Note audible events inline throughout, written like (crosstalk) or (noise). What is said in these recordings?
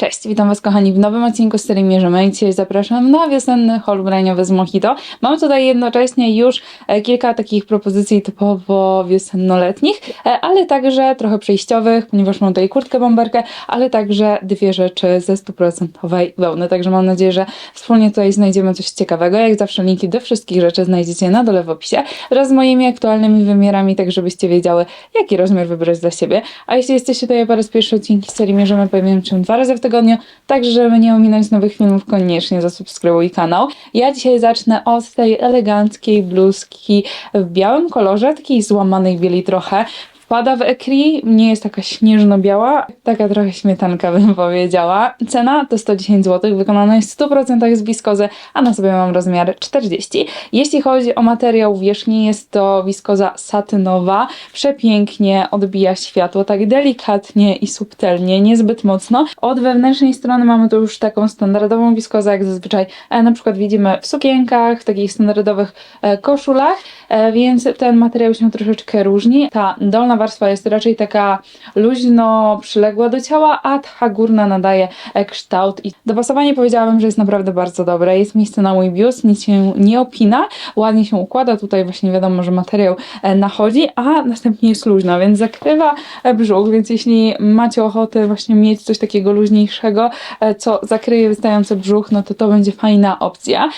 Cześć, witam Was kochani w nowym odcinku z serii Mierzymy i dzisiaj zapraszam na wiosenny haul ubraniowy z Mojito. Mam tutaj jednocześnie już e, kilka takich propozycji typowo wiosennoletnich, e, ale także trochę przejściowych, ponieważ mam tutaj kurtkę bomberkę, ale także dwie rzeczy ze stuprocentowej wełny, także mam nadzieję, że wspólnie tutaj znajdziemy coś ciekawego. Jak zawsze linki do wszystkich rzeczy znajdziecie na dole w opisie wraz z moimi aktualnymi wymiarami, tak żebyście wiedziały, jaki rozmiar wybrać dla siebie. A jeśli jesteście tutaj po raz pierwszy odcinki serii Mierzymy, powiem czym dwa razy w tygodniu, także żeby nie ominąć nowych filmów, koniecznie zasubskrybuj kanał. Ja dzisiaj zacznę od tej eleganckiej bluzki w białym kolorze, takiej złamanej bieli trochę. Wpada w ekri, nie jest taka śnieżno-biała, taka trochę śmietanka bym (laughs) powiedziała. Cena to 110 zł, wykonana jest w 100% z wiskozy, a na sobie mam rozmiar 40. Jeśli chodzi o materiał wierzchni, jest to wiskoza satynowa, przepięknie odbija światło, tak delikatnie i subtelnie, niezbyt mocno. Od wewnętrznej strony mamy tu już taką standardową wiskozę, jak zazwyczaj e, na przykład widzimy w sukienkach, w takich standardowych e, koszulach, więc ten materiał się troszeczkę różni. Ta dolna warstwa jest raczej taka luźno przyległa do ciała, a ta górna nadaje e, kształt i dopasowanie powiedziałabym, że jest naprawdę bardzo dobre. Jest miejsce na mój biust, nic się nie opina, ładnie się układa, tutaj właśnie wiadomo, że materiał e, nachodzi, a następnie jest luźna, więc zakrywa e, brzuch, więc jeśli macie ochotę właśnie mieć coś takiego luźniejszego, e, co zakryje wystający brzuch, no to to będzie fajna opcja.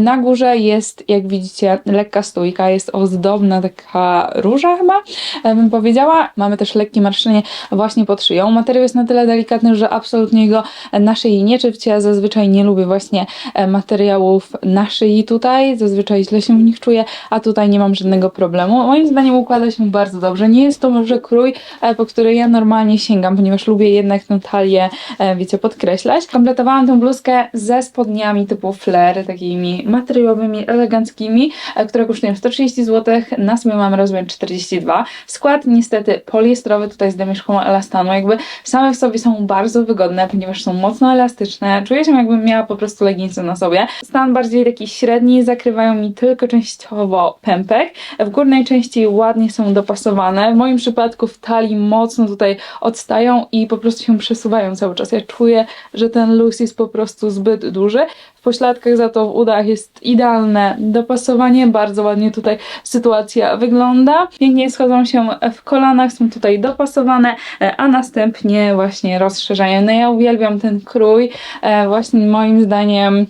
Na górze jest, jak widzicie, lekka stójka, jest ozdobna taka róża chyba, e, bym powiedziała. Mamy też lekkie marszczenie właśnie pod szyją. Materiał jest na tyle delikatny, że absolutnie go na szyi nie czywcie. Ja zazwyczaj nie lubię właśnie e, materiałów na szyi tutaj, zazwyczaj źle się w nich czuję, a tutaj nie mam żadnego problemu. Moim zdaniem układa się bardzo dobrze. Nie jest to może krój, e, po który ja normalnie sięgam, ponieważ lubię jednak tę talię, wiecie, podkreślać. Kompletowałam tę bluzkę ze spodniami typu flare, takimi materiałowymi, eleganckimi, które kosztują 130 zł. Na sobie mam rozmiar 42. Skład niestety poliestrowy tutaj z demieszką elastanu, jakby same w sobie są bardzo wygodne, ponieważ są mocno elastyczne. Czuję się jakbym miała po prostu leginsy na sobie. Stan bardziej taki średni, zakrywają mi tylko częściowo pępek. W górnej części ładnie są dopasowane. W moim przypadku w talii mocno tutaj odstają i po prostu się przesuwają cały czas. Ja czuję, że ten luz jest po prostu zbyt duży. W pośladkach za to w udach jest idealne dopasowanie, bardzo ładnie tutaj sytuacja wygląda. Pięknie schodzą się w kolanach, są tutaj dopasowane, e, a następnie właśnie rozszerzają. No ja uwielbiam ten krój, e, właśnie moim zdaniem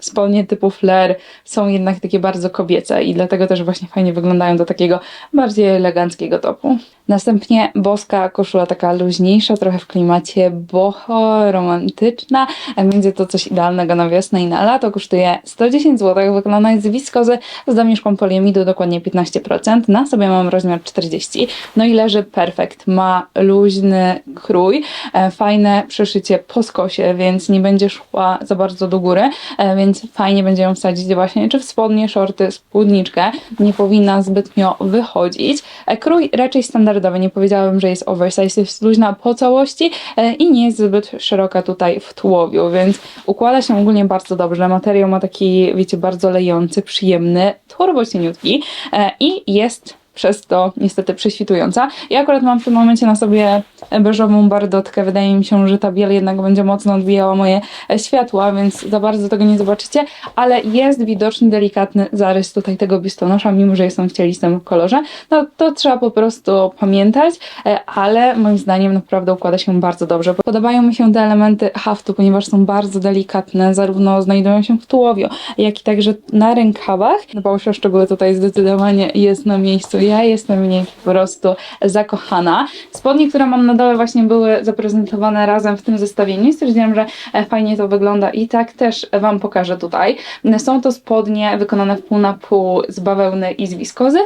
spodnie typu flare są jednak takie bardzo kobiece i dlatego też właśnie fajnie wyglądają do takiego bardziej eleganckiego topu. Następnie boska koszula taka luźniejsza, trochę w klimacie boho, romantyczna, będzie to coś idealnego na wiosnę i na lato. Kosztuje 110 zł, wykonana jest z wiskozy z domieszką poliamidu, dokładnie 15%. Na sobie mam rozmiar 40, no i leży perfekt. Ma luźny krój, e, fajne przeszycie po skosie, więc nie będzie szła za bardzo do góry, e, więc fajnie będzie ją wsadzić właśnie czy w spodnie, shorty, spódniczkę. Nie powinna zbytnio wychodzić. E, Krój raczej standardowy, nie powiedziałabym, że jest oversize, jest luźna po całości e, i nie jest zbyt szeroka tutaj w tułowiu, więc układa się ogólnie bardzo dobrze. Materiał ma taki, wiecie, bardzo lejący, przyjemny, turbo cieniutki e, i jest przez to niestety prześwitująca. Ja akurat mam w tym momencie na sobie beżową bardotkę. Wydaje mi się, że ta biel jednak będzie mocno odbijała moje światła, więc za bardzo tego nie zobaczycie, ale jest widoczny delikatny zarys tutaj tego biustonosza, mimo że jestem w cielistym kolorze. No to trzeba po prostu pamiętać, e, ale moim zdaniem naprawdę układa się bardzo dobrze. Podobają mi się te elementy haftu, ponieważ są bardzo delikatne, zarówno znajdują się w tułowiu, jak i także na rękawach. Dbał o szczegóły tutaj zdecydowanie jest na miejscu. Ja jestem w niej po prostu zakochana. Spodnie, które mam na dole właśnie były zaprezentowane razem w tym zestawieniu stwierdziłam, że e, fajnie to wygląda i tak też Wam pokażę tutaj. Są to spodnie wykonane w pół na pół z bawełny i z wiskozy.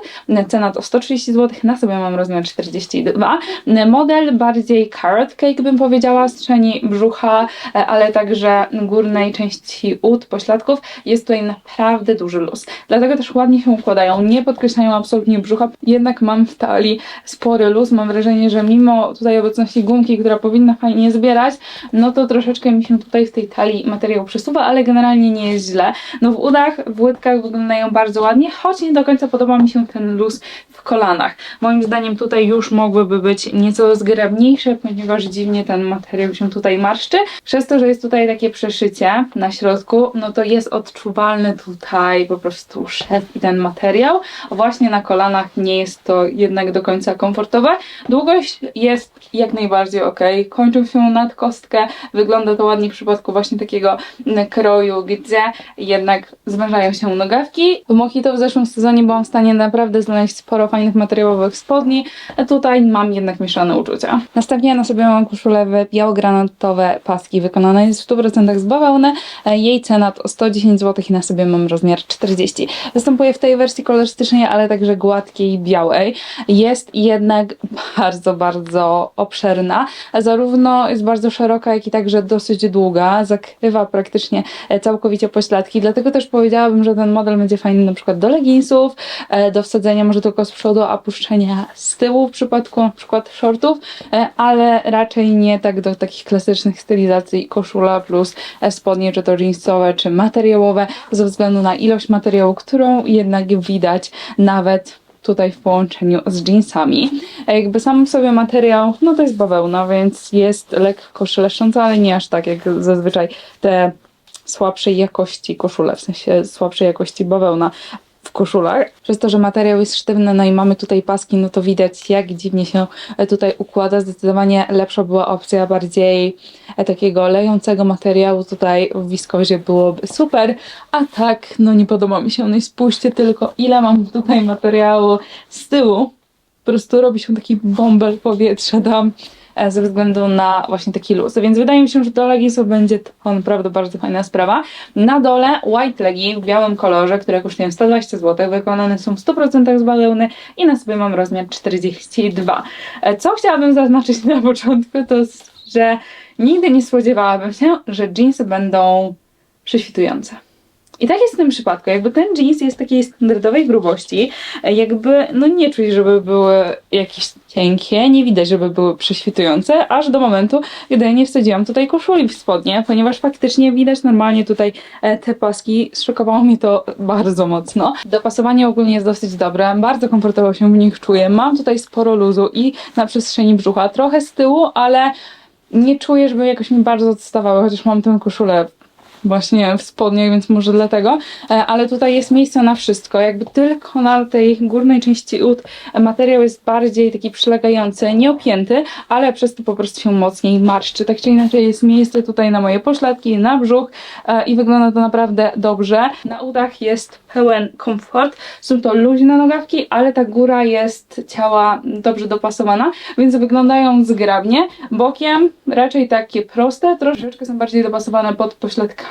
Cena to 130 zł, na sobie mam rozmiar 42. Model bardziej carrot cake bym powiedziała, strzeni brzucha, e, ale także górnej części ud, pośladków. Jest tutaj naprawdę duży luz. Dlatego też ładnie się układają, nie podkreślają absolutnie brzucha, jednak mam w talii spory luz. Mam wrażenie, że mimo tutaj obecności gumki, która powinna fajnie zbierać, no to troszeczkę mi się tutaj w tej talii materiał przesuwa, ale generalnie nie jest źle. No w udach, w łydkach wyglądają bardzo ładnie, choć nie do końca podoba mi się ten luz w kolanach. Moim zdaniem tutaj już mogłyby być nieco zgrabniejsze, ponieważ dziwnie ten materiał się tutaj marszczy. Przez to, że jest tutaj takie przeszycie na środku, no to jest odczuwalny tutaj po prostu szef i ten materiał. Właśnie na kolanach nie jest to jednak do końca komfortowe. Długość jest jak najbardziej ok. Kończą się nad kostkę. Wygląda to ładnie w przypadku właśnie takiego mm, kroju, gdzie jednak zwężają się nogawki. W Mojito w zeszłym sezonie byłam w stanie naprawdę znaleźć sporo fajnych materiałowych spodni. Tutaj mam jednak mieszane uczucia. Następnie na sobie mam koszulę w biało-granatowe paski. Wykonana jest w 100% z bawełny. E, Jej cena to 110 zł i na sobie mam rozmiar 40. Występuje w tej wersji kolorystycznej, ale także gładkiej, białej. Jest jednak (laughs) bardzo, bardzo obszerna. Zarówno jest bardzo szeroka, jak i także dosyć długa. Zakrywa praktycznie e, całkowicie pośladki, dlatego też powiedziałabym, że ten model będzie fajny na przykład do leginsów, e, do wsadzenia może tylko z przodu, a puszczenia z tyłu w przypadku na przykład shortów, e, ale raczej nie tak do takich klasycznych stylizacji koszula plus spodnie, czy to jeansowe, czy materiałowe, ze względu na ilość materiału, którą jednak widać nawet tutaj w połączeniu z jeansami. E, Jakby sam w sobie materiał, no to jest bawełna, więc jest lekko szeleszcząca, ale nie aż tak jak zazwyczaj te słabszej jakości koszule, w sensie słabszej jakości bawełna w koszulach. Przez to, że materiał jest sztywny, no i mamy tutaj paski, no to widać jak dziwnie się e, tutaj układa. Zdecydowanie lepsza była opcja bardziej e, takiego lejącego materiału. Tutaj w wiskozie byłoby super, a tak, no nie podoba mi się. No i spójrzcie tylko, ile mam tutaj materiału z tyłu. Po prostu robi się taki bąbel powietrza tam ze względu na właśnie taki luz. Więc wydaje mi się, że do leginsów będzie to naprawdę bardzo fajna sprawa. Na dole white legi w białym kolorze, które kosztują 120 zł, wykonane są w 100% z bawełny i na sobie mam rozmiar 42. E, Co chciałabym zaznaczyć (laughs) na początku, to że nigdy nie spodziewałabym się, że jeansy będą prześwitujące. I tak jest w tym przypadku, jakby ten jeans jest takiej standardowej grubości, jakby no nie czuć, żeby były jakieś cienkie, nie widać, żeby były prześwitujące, aż do momentu, gdy nie wsadziłam tutaj koszuli w spodnie, ponieważ faktycznie widać normalnie tutaj e, te paski, zszokowało mnie to bardzo mocno. Dopasowanie ogólnie jest dosyć dobre, bardzo komfortowo się w nich czuję, mam tutaj sporo luzu i na przestrzeni brzucha, trochę z tyłu, ale nie czuję, żeby jakoś mi bardzo odstawały, chociaż mam tę koszulę właśnie w spodniach, więc może dlatego, E, ale tutaj jest miejsce na wszystko, jakby tylko na tej górnej części ud materiał jest bardziej taki przylegający, nieopięty, ale przez to po prostu się mocniej marszczy, tak czy inaczej jest miejsce tutaj na moje pośladki, na brzuch e, i wygląda to naprawdę dobrze. Na udach jest pełen komfort, są to luźne nogawki, ale ta góra jest ciała dobrze dopasowana, więc wyglądają zgrabnie. Bokiem raczej takie proste, troszeczkę są bardziej dopasowane pod pośladkami,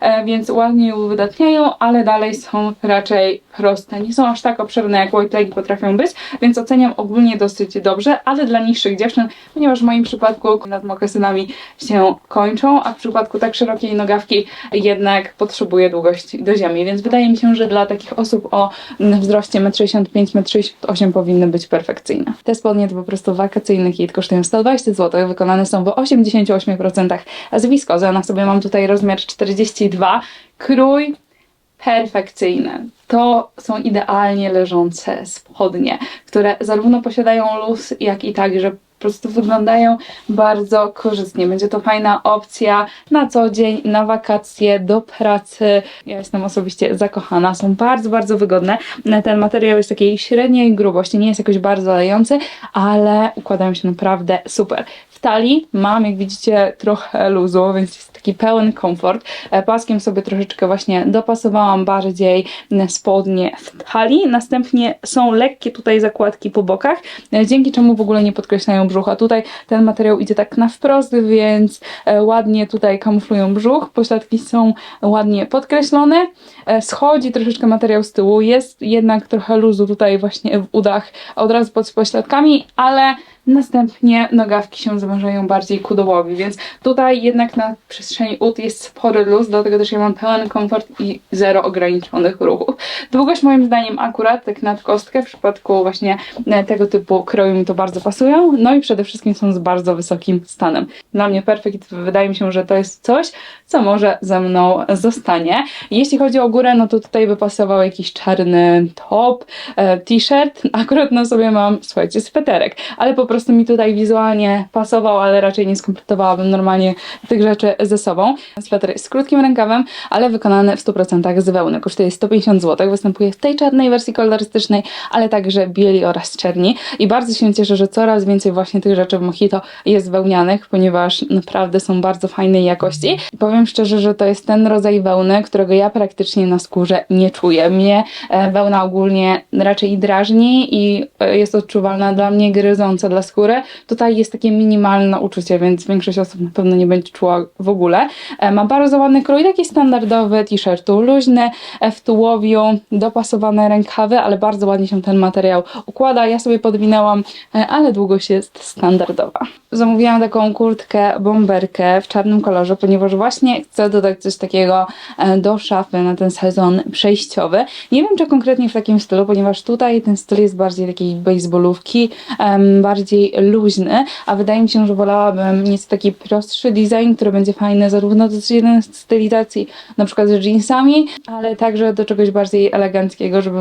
e, więc ładnie je uwydatniają, ale dalej są raczej proste. Nie są aż tak obszerne jak white legi potrafią być, więc oceniam ogólnie dosyć dobrze, ale dla niższych dziewczyn, ponieważ w moim przypadku nad mokasynami się kończą, a w przypadku tak szerokiej nogawki jednak potrzebuje długości do ziemi, więc wydaje mi się, że dla takich osób o wzroście 1,65 m, 1,68 m powinny być perfekcyjne. Te spodnie to po prostu wakacyjny kit, kosztują 120 zł, wykonane są w 88% z wiskozy, a na sobie mam tutaj rozmiar 42, krój perfekcyjny. To są idealnie leżące spodnie, które zarówno posiadają luz, jak i także po prostu wyglądają bardzo korzystnie. Będzie to fajna opcja na co dzień, na wakacje, do pracy. Ja jestem osobiście zakochana. Są bardzo, bardzo wygodne. Ten materiał jest takiej średniej grubości, nie jest jakoś bardzo lejący, ale układają się naprawdę super. W talii mam, jak widzicie, trochę luzu, więc jest taki pełen komfort. E, Paskiem sobie troszeczkę właśnie dopasowałam bardziej spodnie w talii. Następnie są lekkie tutaj zakładki po bokach, e, dzięki czemu w ogóle nie podkreślają brzucha. Tutaj ten materiał idzie tak na wprost, więc e, ładnie tutaj kamuflują brzuch. Pośladki są ładnie podkreślone. E, Schodzi troszeczkę materiał z tyłu. Jest jednak trochę luzu tutaj właśnie w udach od razu pod pośladkami, ale Następnie nogawki się zawężają bardziej ku dołowi, więc tutaj jednak na przestrzeni ud jest spory luz, dlatego też ja mam pełen komfort i zero ograniczonych ruchów. Długość moim zdaniem akurat tak nad kostkę w przypadku właśnie e, tego typu kroju mi to bardzo pasują, no i przede wszystkim są z bardzo wysokim stanem. Dla mnie perfekt, wydaje mi się, że to jest coś, co może ze mną zostanie. Jeśli chodzi o górę, no to tutaj by pasował jakiś czarny top, e, t-shirt. Akurat na sobie mam, słuchajcie, sweterek, ale po prostu mi tutaj wizualnie pasował, ale raczej nie skompletowałabym normalnie tych rzeczy ze sobą. Sweter jest z krótkim rękawem, ale wykonany w 100% z wełny. Kosztuje 150 zł, występuje w tej czarnej wersji kolorystycznej, ale także bieli oraz czerni. I bardzo się cieszę, że coraz więcej właśnie tych rzeczy w Mojito jest wełnianych, ponieważ naprawdę są bardzo fajnej jakości. Powiem szczerze, że to jest ten rodzaj wełny, którego ja praktycznie na skórze nie czuję. Mnie e, wełna ogólnie raczej drażni i e, jest odczuwalna dla mnie gryząca dla skóry. Tutaj jest takie minimalne uczucie, więc większość osób na pewno nie będzie czuła w ogóle. E, Ma bardzo ładny krój, taki standardowy t-shirtu, luźny, e, w tułowiu, dopasowane rękawy, ale bardzo ładnie się ten materiał układa. Ja sobie podwinęłam, e, ale długość jest standardowa. Zamówiłam taką kurtkę, bomberkę w czarnym kolorze, ponieważ właśnie chcę dodać coś takiego do szafy na ten sezon przejściowy. Nie wiem, czy konkretnie w takim stylu, ponieważ tutaj ten styl jest bardziej takiej baseballówki, em, bardziej luźny, a wydaje mi się, że wolałabym nieco taki prostszy design, który będzie fajny zarówno do stylizacji, na przykład z jeansami, ale także do czegoś bardziej eleganckiego, żeby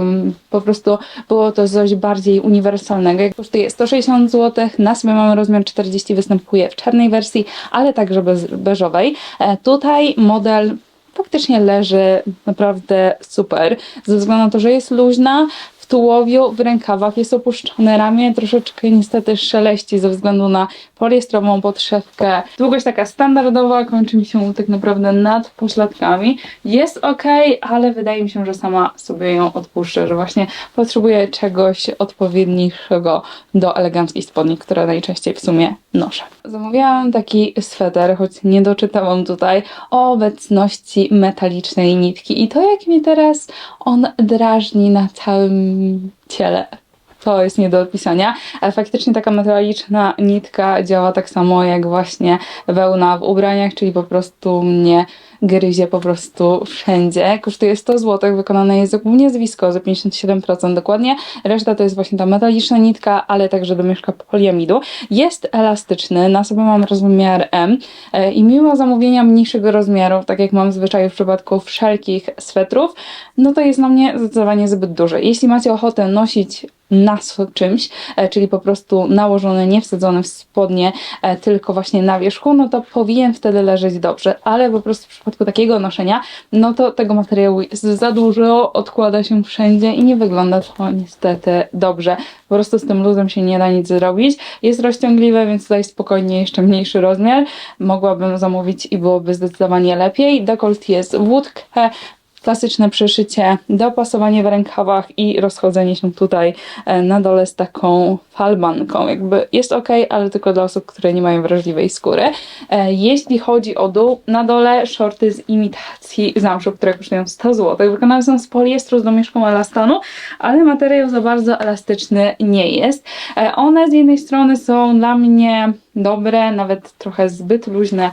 po prostu było to coś bardziej uniwersalnego. Jak kosztuje 160 zł, na sobie mamy rozmiar 40, występuje w czarnej wersji, ale także bez, beżowej. E, tutaj model faktycznie leży naprawdę super, ze względu na to, że jest luźna, tułowiu, w rękawach jest opuszczone ramię, troszeczkę niestety szeleści ze względu na poliestrową podszewkę. Długość taka standardowa, kończy mi się tak naprawdę nad pośladkami. Jest ok, ale wydaje mi się, że sama sobie ją odpuszczę, że właśnie potrzebuję czegoś odpowiedniego do eleganckiej spodni, które najczęściej w sumie noszę. Zamówiłam taki sweter, choć nie doczytałam tutaj o obecności metalicznej nitki i to jak mnie teraz on drażni na całym ciele. To jest nie do opisania. Ale faktycznie taka metaliczna nitka działa tak samo jak właśnie wełna w ubraniach, czyli po prostu mnie gryzie po prostu wszędzie. Kosztuje 100 zł, wykonane jest głównie z wiskozy, 57% dokładnie. Reszta to jest właśnie ta metaliczna nitka, ale także domieszka poliamidu. Jest elastyczny, na sobie mam rozmiar M e, i mimo zamówienia mniejszego rozmiaru, tak jak mam zwyczaju w przypadku wszelkich swetrów, no to jest na mnie zdecydowanie zbyt duży. Jeśli macie ochotę nosić na czymś, e, czyli po prostu nałożone, nie wsadzone w spodnie, e, tylko właśnie na wierzchu, no to powinien wtedy leżeć dobrze, ale po prostu w takiego noszenia, no to tego materiału jest za dużo, odkłada się wszędzie i nie wygląda to niestety dobrze. Po prostu z tym luzem się nie da nic zrobić. Jest rozciągliwe, więc tutaj spokojnie jeszcze mniejszy rozmiar. Mogłabym zamówić i byłoby zdecydowanie lepiej. Dekolt jest w łódkę, klasyczne przeszycie, dopasowanie w rękawach i rozchodzenie się tutaj e, na dole z taką falbanką. Jakby jest ok, ale tylko dla osób, które nie mają wrażliwej skóry. E, Jeśli chodzi o dół, na dole shorty z imitacji zamszu, które kosztują 100 zł. Wykonane są z poliestru z domieszką elastanu, ale materiał za bardzo elastyczny nie jest. E, One z jednej strony są dla mnie dobre, nawet trochę zbyt luźne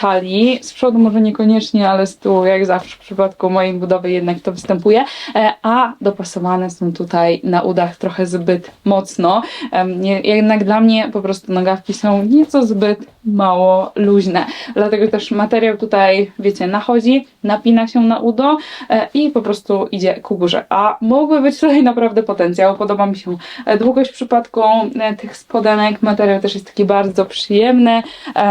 talii. Z przodu może niekoniecznie, ale z tyłu, jak zawsze w przypadku mojej budowy jednak to występuje. E, A dopasowane są tutaj na udach trochę zbyt mocno. Jednak dla mnie po prostu nogawki są nieco zbyt mało luźne. Dlatego też materiał tutaj, wiecie, nachodzi, napina się na udo e, i po prostu idzie ku górze. A mógłby być tutaj naprawdę potencjał. Podoba mi się e, długość w przypadku tych spodenek. Materiał też jest taki bardzo przyjemny,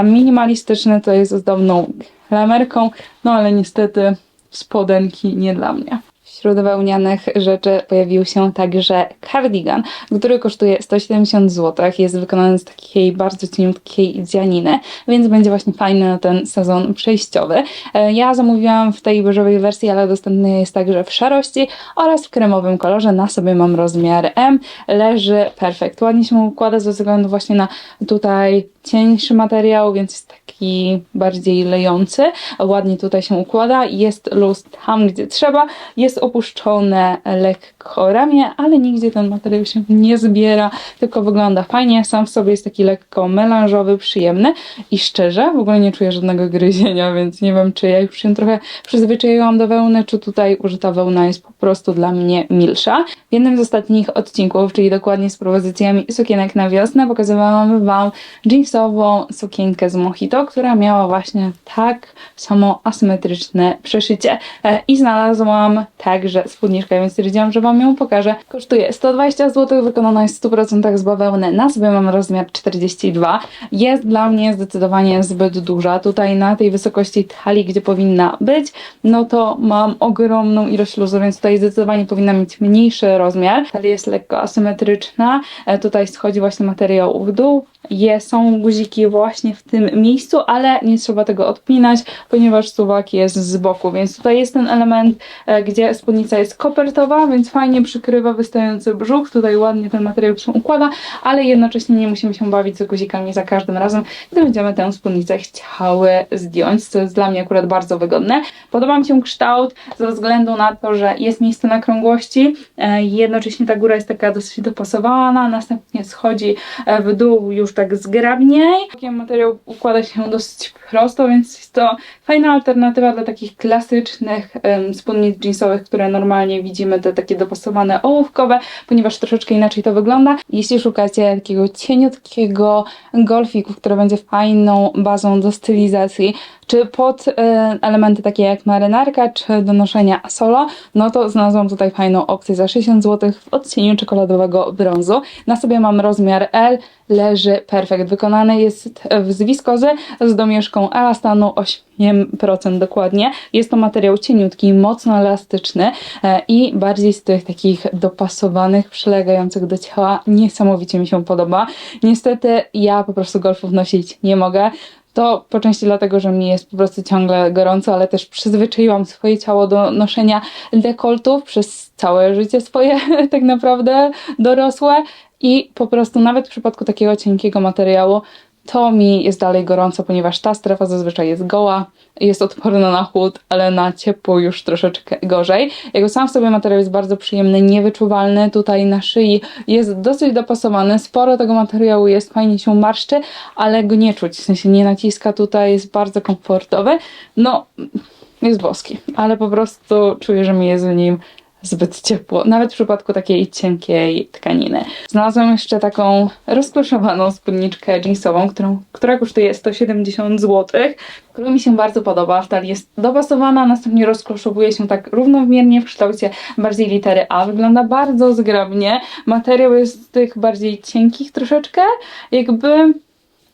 minimalistyczny, to jest ozdobną klamerką, no ale niestety spodenki nie dla mnie. Wśród wełnianych rzeczy pojawił się także cardigan, który kosztuje 170 zł. Jest wykonany z takiej bardzo cieniutkiej dzianiny, więc będzie właśnie fajny na ten sezon przejściowy. E, Ja zamówiłam w tej beżowej wersji, ale dostępny jest także w szarości oraz w kremowym kolorze. Na sobie mam rozmiar M. Leży perfekt. Ładnie się układa ze względu właśnie na tutaj cieńszy materiał, więc jest taki bardziej lejący. Ładnie tutaj się układa. Jest luz tam, gdzie trzeba. Jest opuszczone lekko ramię, ale nigdzie ten materiał się nie zbiera, tylko wygląda fajnie. Sam w sobie jest taki lekko melanżowy, przyjemny i szczerze w ogóle nie czuję żadnego gryzienia, więc nie wiem, czy ja już się trochę przyzwyczaiłam do wełny, czy tutaj użyta wełna jest po prostu dla mnie milsza. W jednym z ostatnich odcinków, czyli dokładnie z propozycjami sukienek na wiosnę, pokazywałam Wam jeansową sukienkę z Mojito, która miała właśnie tak samo asymetryczne przeszycie. E, I znalazłam także spódniczkę, więc stwierdziłam, że Wam ją pokażę. Kosztuje 120 zł, wykonana jest w 100% z bawełny. Na sobie mam rozmiar 42. Jest dla mnie zdecydowanie zbyt duża. Tutaj na tej wysokości talii, gdzie powinna być, no to mam ogromną ilość luzu, więc tutaj zdecydowanie powinna mieć mniejszy rozmiar. Talia jest lekko asymetryczna. E, Tutaj schodzi właśnie materiał w dół. Je, są guziki właśnie w tym miejscu, ale nie trzeba tego odpinać, ponieważ suwak jest z boku, więc tutaj jest ten element, e, gdzie spódnica jest kopertowa, więc fajnie przykrywa wystający brzuch, tutaj ładnie ten materiał się układa, ale jednocześnie nie musimy się bawić z guzikami za każdym razem, gdy będziemy tę spódnicę chciały zdjąć, co jest dla mnie akurat bardzo wygodne. Podoba mi się kształt ze względu na to, że jest miejsce na krągłości, e, jednocześnie ta góra jest taka dosyć dopasowana, następnie schodzi e, w dół już tak zgrabniej. Materiał układa się dosyć prosto, więc jest to fajna alternatywa dla takich klasycznych em, spódnic jeansowych, które normalnie widzimy, te takie dopasowane ołówkowe, ponieważ troszeczkę inaczej to wygląda. Jeśli szukacie takiego cieniutkiego golfiku, który będzie fajną bazą do stylizacji, czy pod e, elementy takie jak marynarka, czy do noszenia solo, no to znalazłam tutaj fajną opcję za 60 zł w odcieniu czekoladowego brązu. Na sobie mam rozmiar L, leży perfekt. Wykonany jest z wiskozy z domieszką elastanu 8% dokładnie. Jest to materiał cieniutki, mocno elastyczny e, i bardziej z tych takich dopasowanych, przylegających do ciała. Niesamowicie mi się podoba. Niestety ja po prostu golfów nosić nie mogę. To po części dlatego, że mi jest po prostu ciągle gorąco, ale też przyzwyczaiłam swoje ciało do noszenia dekoltów przez całe życie swoje, (laughs) tak naprawdę dorosłe. I po prostu nawet w przypadku takiego cienkiego materiału to mi jest dalej gorąco, ponieważ ta strefa zazwyczaj jest goła, jest odporna na chłód, ale na ciepło już troszeczkę gorzej. Jego sam w sobie materiał jest bardzo przyjemny, niewyczuwalny. Tutaj na szyi jest dosyć dopasowany. Sporo tego materiału jest, fajnie się marszczy, ale go nie czuć, w sensie nie naciska tutaj, jest bardzo komfortowy. No, jest boski, ale po prostu czuję, że mi jest w nim zbyt ciepło, nawet w przypadku takiej cienkiej tkaniny. Znalazłam jeszcze taką rozkloszowaną spódniczkę jeansową, którą, która kosztuje 170 zł, która mi się bardzo podoba. W talii jest dopasowana, następnie rozkloszowuje się tak równomiernie w kształcie bardziej litery A. Wygląda bardzo zgrabnie. Materiał jest z tych bardziej cienkich troszeczkę, jakby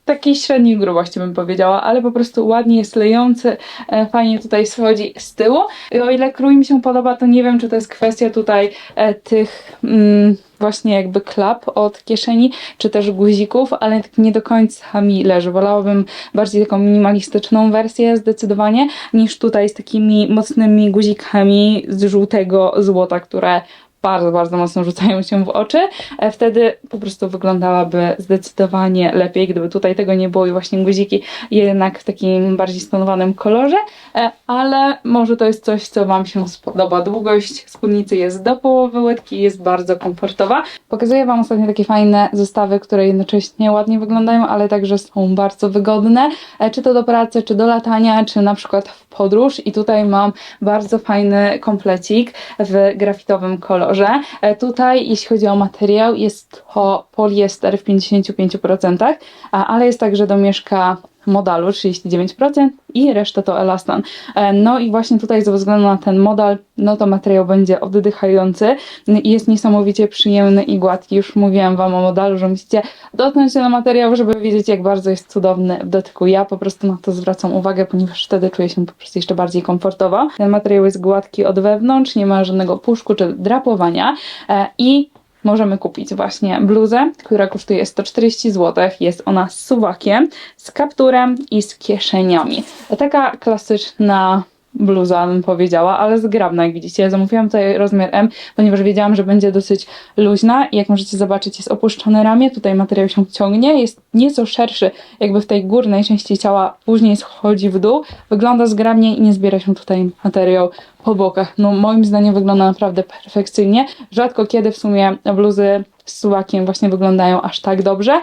takiej średniej grubości bym powiedziała, ale po prostu ładnie jest lejący, e, fajnie tutaj schodzi z tyłu. I o ile krój mi się podoba, to nie wiem, czy to jest kwestia tutaj e, tych mm, właśnie jakby klap od kieszeni, czy też guzików, ale tak nie do końca mi leży. Wolałabym bardziej taką minimalistyczną wersję zdecydowanie, niż tutaj z takimi mocnymi guzikami z żółtego złota, które bardzo, bardzo mocno rzucają się w oczy, e, wtedy po prostu wyglądałaby zdecydowanie lepiej, gdyby tutaj tego nie było i właśnie guziki jednak w takim bardziej stonowanym kolorze, e, ale może to jest coś, co Wam się spodoba. Długość spódnicy jest do połowy łydki, jest bardzo komfortowa. Pokazuję Wam ostatnio takie fajne zestawy, które jednocześnie ładnie wyglądają, ale także są bardzo wygodne, e, czy to do pracy, czy do latania, czy na przykład w podróż i tutaj mam bardzo fajny komplecik w grafitowym kolorze. E, Tutaj, jeśli chodzi o materiał, jest to poliester w 55%, a- ale jest także domieszka modalu 39% i reszta to elastan. E, No i właśnie tutaj ze względu na ten modal, no to materiał będzie oddychający i jest niesamowicie przyjemny i gładki. Już mówiłam Wam o modalu, że musicie dotknąć się na materiał, żeby wiedzieć jak bardzo jest cudowny w dotyku. Ja po prostu na to zwracam uwagę, ponieważ wtedy czuję się po prostu jeszcze bardziej komfortowo. Ten materiał jest gładki od wewnątrz, nie ma żadnego puszku czy drapowania e, i możemy kupić właśnie bluzę, która kosztuje 140 zł. Jest ona z suwakiem, z kapturem i z kieszeniami. Taka klasyczna bluza, bym powiedziała, ale zgrabna, jak widzicie. Ja zamówiłam tutaj rozmiar M, ponieważ wiedziałam, że będzie dosyć luźna i jak możecie zobaczyć, jest opuszczone ramię, tutaj materiał się ciągnie, jest nieco szerszy, jakby w tej górnej części ciała, później schodzi w dół, wygląda zgrabnie i nie zbiera się tutaj materiał po bokach. No moim zdaniem wygląda naprawdę perfekcyjnie. Rzadko kiedy w sumie bluzy z suwakiem właśnie wyglądają aż tak dobrze.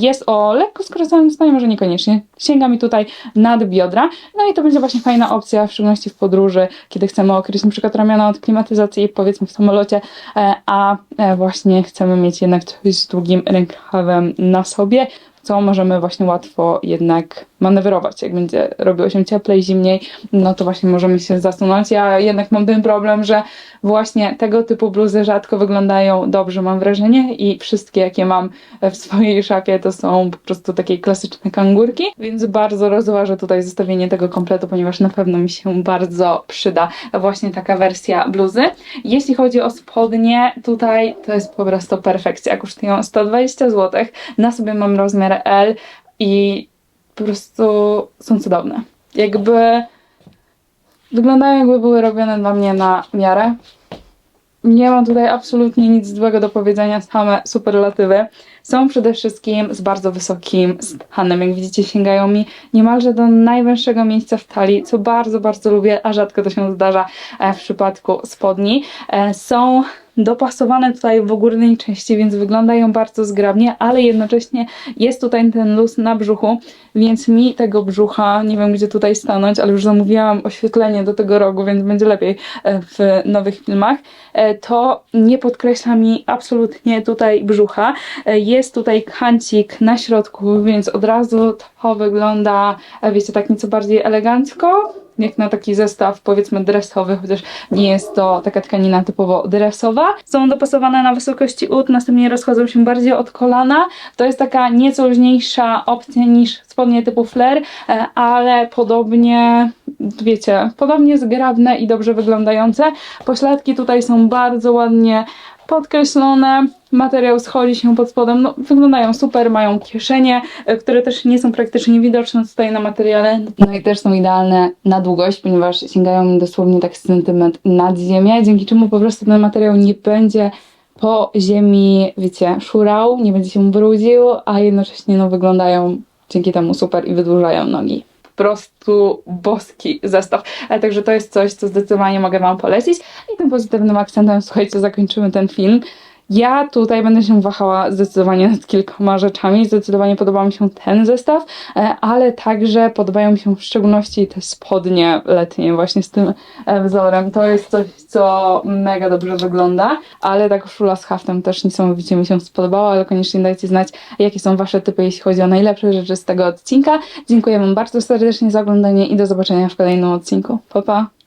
Jest o lekko skracanym stanie, może niekoniecznie. Sięga mi tutaj nad biodra. No i to będzie właśnie fajna opcja, w szczególności w podróży, kiedy chcemy okryć na przykład ramiona od klimatyzacji, powiedzmy w samolocie, e, a e, właśnie chcemy mieć jednak coś z długim rękawem na sobie, co możemy właśnie łatwo jednak manewrować. Jak będzie robiło się cieplej, zimniej, no to właśnie możemy się zasunąć. Ja jednak mam ten problem, że właśnie tego typu bluzy rzadko wyglądają dobrze, mam wrażenie, i wszystkie, jakie mam w swojej szafie, to są po prostu takie klasyczne kangurki, więc bardzo rozważę tutaj zostawienie tego kompletu, ponieważ na pewno mi się bardzo przyda właśnie taka wersja bluzy. Jeśli chodzi o spodnie, tutaj to jest po prostu perfekcja. Kosztują 120 zł. Na sobie mam rozmiar L i po prostu są cudowne. Jakby wyglądają jakby były robione dla mnie na miarę. Nie mam tutaj absolutnie nic złego do powiedzenia, same superlatywy. Są przede wszystkim z bardzo wysokim stanem. Jak widzicie, sięgają mi niemalże do najwęższego miejsca w talii, co bardzo, bardzo lubię, a rzadko to się zdarza e, w przypadku spodni. E, Są dopasowane tutaj w górnej części, więc wyglądają bardzo zgrabnie, ale jednocześnie jest tutaj ten luz na brzuchu, więc mi tego brzucha, nie wiem gdzie tutaj stanąć, ale już zamówiłam oświetlenie do tego rogu, więc będzie lepiej e, w nowych filmach, e, to nie podkreśla mi absolutnie tutaj brzucha. E, Jest tutaj kancik na środku, więc od razu to wygląda, wiecie, tak nieco bardziej elegancko, jak na taki zestaw powiedzmy dresowy, chociaż nie jest to taka tkanina typowo dresowa. Są dopasowane na wysokości ud, następnie rozchodzą się bardziej od kolana. To jest taka nieco luźniejsza opcja niż spodnie typu flare, ale podobnie, wiecie, podobnie zgrabne i dobrze wyglądające. Pośladki tutaj są bardzo ładnie podkreślone. Materiał schodzi się pod spodem, no, wyglądają super, mają kieszenie, e, które też nie są praktycznie widoczne tutaj na materiale. No i też są idealne na długość, ponieważ sięgają mi dosłownie tak centymetr nad ziemię, dzięki czemu po prostu ten materiał nie będzie po ziemi, wiecie, szurał, nie będzie się brudził, a jednocześnie no, wyglądają dzięki temu super i wydłużają nogi prostu boski zestaw. Ale także to jest coś, co zdecydowanie mogę Wam polecić. I tym pozytywnym akcentem, słuchajcie, zakończymy ten film. Ja tutaj będę się wahała zdecydowanie nad kilkoma rzeczami. Zdecydowanie podoba mi się ten zestaw, e, ale także podobają mi się w szczególności te spodnie letnie właśnie z tym e, wzorem. To jest coś, co mega dobrze wygląda, ale ta koszula z haftem też niesamowicie mi się spodobała, ale koniecznie dajcie znać, jakie są Wasze typy, jeśli chodzi o najlepsze rzeczy z tego odcinka. Dziękuję Wam bardzo serdecznie za oglądanie i do zobaczenia w kolejnym odcinku. Pa, pa!